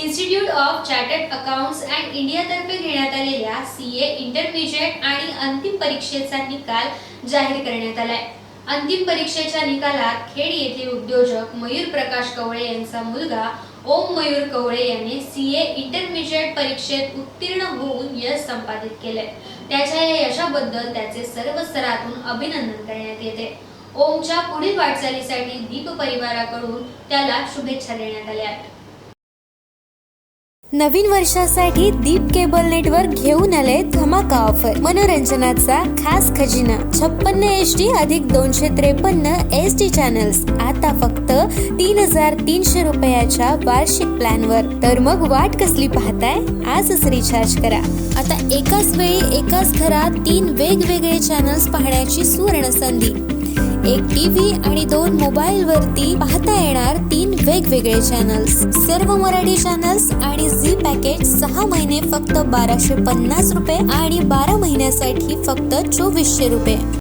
Institute of chartered accountants and इंडियातर्फे घेण्यात आलेल्या C ए intermediate आणि अंतिम परीक्षेचा निकाल जाहीर करण्यात आलाय. अंतिम परीक्षेच्या निकालात खेड येथील उद्योजक मयूर प्रकाश कवळे यांचा मुलगा ओम मयूर कवळे याने सी ए इंटरमिजिएट परीक्षेत उत्तीर्ण होऊन यश संपादित केले त्याच्या या यशाबद्दल त्याचे सर्व स्तरातून अभिनंदन करण्यात येते. ओमच्या पुढील वाटचालीसाठी दीप परिवाराकडून त्याला शुभेच्छा देण्यात आल्या. नवीन वर्षासाठी दीप केबल नेटवर्क घेऊन आले धमाका ऑफर. मनोरंजनाचा खास खजिना. छप्पन्न एच डी अधिक दोनशे त्रेपन्न एस टी चॅनल्स. आता फक्त तीन हजार तीनशे रुपयाच्या वार्षिक प्लॅनवर. तर मग वाट कसली पाहताय? आजच रिचार्ज करा. आता एकाच वेळी एकाच घरात तीन वेगवेगळे चॅनल्स पाहण्याची सुवर्ण संधी. एक टीव्ही आणि दोन मोबाईल वरती पाहता येणार तीन वेगवेगळे चॅनल्स सर्व मराठी चॅनल्स आणि झी पॅकेज सहा महिने फक्त बाराशे पन्नास रुपये आणि बारा महिन्यासाठी फक्त चोवीसशे रुपये.